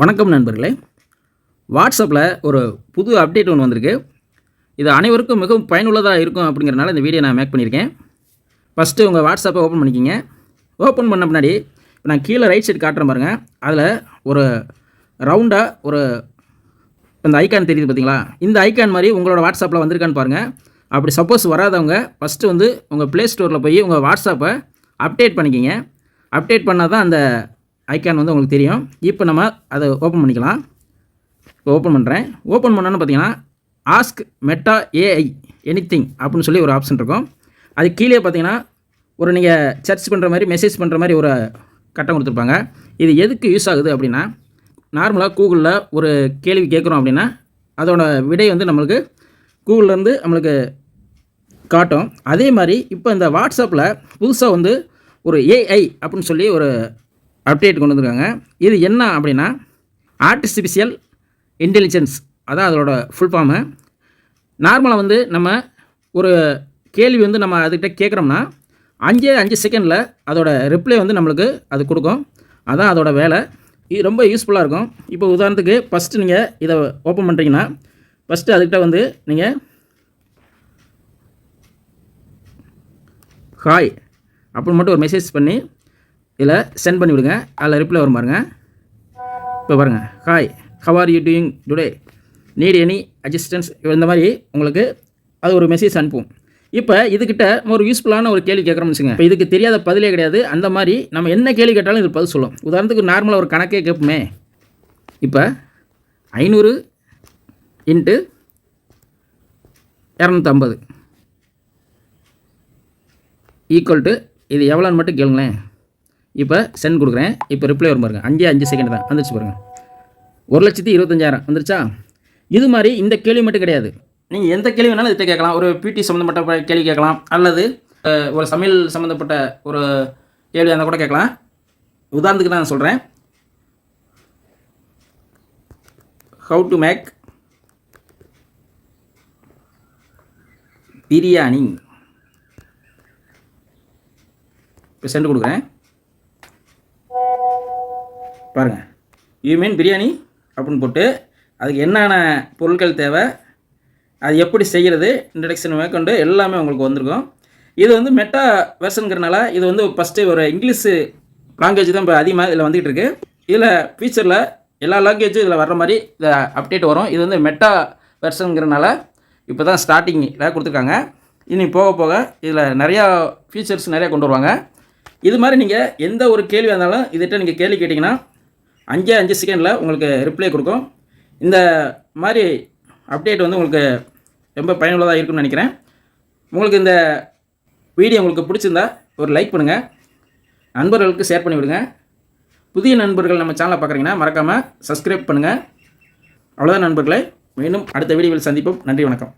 வணக்கம் நண்பர்களே. வாட்ஸ்அப்பில் ஒரு புது அப்டேட் ஒன்று வந்திருக்கு. இது அனைவருக்கும் மிகவும் பயனுள்ளதாக இருக்கும் அப்படிங்கிறனால இந்த வீடியோ நான் மேக் பண்ணியிருக்கேன். ஃபஸ்ட்டு உங்கள் வாட்ஸ்அப்பை ஓப்பன் பண்ணிக்கிங்க. ஓப்பன் பண்ண பின்னாடி இப்போ நான் கீழே ரைட் சைடு காட்டுறேன் பாருங்கள் அதில் ஒரு ரவுண்டாக ஒரு இந்த ஐக்கான் தெரியுது பார்த்தீங்களா இந்த ஐக்கான் மாதிரி உங்களோட வாட்ஸ்அப்பில் வந்திருக்கான்னு பாருங்கள் அப்படி சப்போஸ் வராதவங்க ஃபஸ்ட்டு வந்து உங்கள் ப்ளே ஸ்டோரில் போய் உங்கள் வாட்ஸ்அப்பை அப்டேட் பண்ணிக்கிங்க. அப்டேட் பண்ணால் தான் அந்த ஐக்கான் வந்து உங்களுக்கு தெரியும். இப்போ நம்ம அதை ஓப்பன் பண்ணிக்கலாம். இப்போ ஓப்பன் பண்ணுறேன் ஓப்பன் பண்ணோன்னு பார்த்தீங்கன்னா ask meta AI anything அப்படின்னு சொல்லி ஒரு ஆப்ஷன் இருக்கும். அது கீழே பார்த்தீங்கன்னா ஒரு நீங்கள் சர்ச் பண்ணுற மாதிரி மெசேஜ் பண்ணுற மாதிரி ஒரு கட்டம் கொடுத்துருப்பாங்க. இது எதுக்கு யூஸ் ஆகுது அப்படின்னா நார்மலாக கூகுளில் ஒரு கேள்வி கேட்குறோம் அப்படின்னா அதோட விடை வந்து நம்மளுக்கு கூகுள்லேருந்து நம்மளுக்கு காட்டும். அதே மாதிரி இப்போ இந்த வாட்ஸ்அப்பில் புதுசாக வந்து ஒரு ஏஐ அப்படின்னு சொல்லி ஒரு அப்டேட் கொண்டு வந்திருக்காங்க. இது என்ன அப்படின்னா ஆர்டிஃபிஷியல் இன்டெலிஜென்ஸ் அதான் அதோட ஃபுல் ஃபார்மு நார்மலாக வந்து நம்ம ஒரு கேள்வி வந்து நம்ம அதுக்கிட்ட கேட்குறோம்னா அஞ்சே அஞ்சு செகண்டில் அதோட ரிப்ளை வந்து நம்மளுக்கு அது கொடுக்கும். அதான் அதோட வேலை. இது ரொம்ப யூஸ்ஃபுல்லாக இருக்கும். இப்போ உதாரணத்துக்கு ஃபஸ்ட்டு நீங்கள் இதை ஓப்பன் பண்ணுறீங்கன்னா ஃபஸ்ட்டு அதுக்கிட்ட வந்து நீங்கள் ஹாய் அப்படின்னு மட்டும் ஒரு மெசேஜ் பண்ணி இதில் சென்ட் பண்ணி விடுங்க. அதில் ரிப்ளை வரும் பாருங்கள் இப்போ பாருங்கள் hi how are you doing today need any assistance இந்த மாதிரி உங்களுக்கு அது ஒரு மெசேஜ் அனுப்பும். இப்போ இதுக்கிட்ட ஒரு யூஸ்ஃபுல்லான ஒரு கேள்வி கேட்குறோம்னு வச்சுங்க இப்போ இதுக்கு தெரியாத பதிலே கிடையாது. அந்த மாதிரி நம்ம என்ன கேள்வி கேட்டாலும் இது பதில் சொல்லும். உதாரணத்துக்கு நார்மலாக ஒரு கணக்கே கேட்போமே. இப்போ ஐநூறு இன்ட்டு இரநூத்தம்பது ஈக்குவல் டு இது எவ்வளோன்னு மட்டும் கேளுங்களேன். இப்போ சென்ட் கொடுக்குறேன். இப்போ ரிப்ளை வரும் பாருங்க. அஞ்சே அஞ்சு செகண்ட் தான். வந்துருச்சு பாருங்கள் ஒரு லட்சத்தி இருபத்தஞ்சாயிரம். வந்துருச்சா? இது மாதிரி இந்த கேள்வி மட்டும் கிடையாது. நீங்கள் எந்த கேள்வி வேணாலும் இதை கேட்கலாம். ஒரு பிடி சம்மந்தப்பட்ட கேள்வி கேட்கலாம். அல்லது ஒரு சமையல் சம்மந்தப்பட்ட ஒரு கேள்வி அந்த கூட கேட்கலாம். உதாரணத்துக்கு நான் சொல்கிறேன் ஹவு டு மேக் பிரியாணி இப்போ சென்று கொடுக்குறேன். பாருங்கள் யூ மீன் பிரியாணி அப்படின்னு போட்டு அதுக்கு என்னென்ன பொருட்கள் தேவை அது எப்படி செய்கிறது இன்ட்ரடக்ஷன் மேற்கொண்டு எல்லாமே உங்களுக்கு வந்திருக்கும். இது வந்து மெட்டா வெர்ஷனுங்கிறனால இது வந்து ஃபஸ்ட்டு ஒரு இங்கிலீஷு லாங்குவேஜ் தான் இப்போ அதிகமாக இதில் வந்துகிட்டு இருக்குது இதில் ஃபியூச்சரில் எல்லா லாங்குவேஜும் இதில் வர்ற மாதிரி இதில் அப்டேட் வரும். இது வந்து மெட்டா வெர்ஷனுங்கிறனால இப்போ தான் ஸ்டார்டிங்கில் கொடுத்துருக்காங்க. இனி போக போக இதில் நிறையா ஃபீச்சர்ஸ் நிறையா கொண்டு வருவாங்க. இது மாதிரி நீங்கள் எந்த ஒரு கேள்வியாக இருந்தாலும் இதுகிட்ட நீங்கள் கேள்வி கேட்டிங்கன்னா அஞ்சே அஞ்சு செகண்டில் உங்களுக்கு ரிப்ளை கொடுக்கும். இந்த மாதிரி அப்டேட் வந்து உங்களுக்கு ரொம்ப பயனுள்ளதாக இருக்கும்னு நினைக்கிறேன். உங்களுக்கு இந்த வீடியோ உங்களுக்கு பிடிச்சிருந்தா ஒரு லைக் பண்ணுங்கள் நண்பர்களுக்கு ஷேர் பண்ணி விடுங்க. புதிய நண்பர்கள் நம்ம சேனலை பார்க்குறீங்கன்னா மறக்காமல் சப்ஸ்கிரைப் பண்ணுங்கள் அவ்வளோதான் நண்பர்களை. மீண்டும் அடுத்த வீடியோவில் சந்திப்போம். நன்றி வணக்கம்.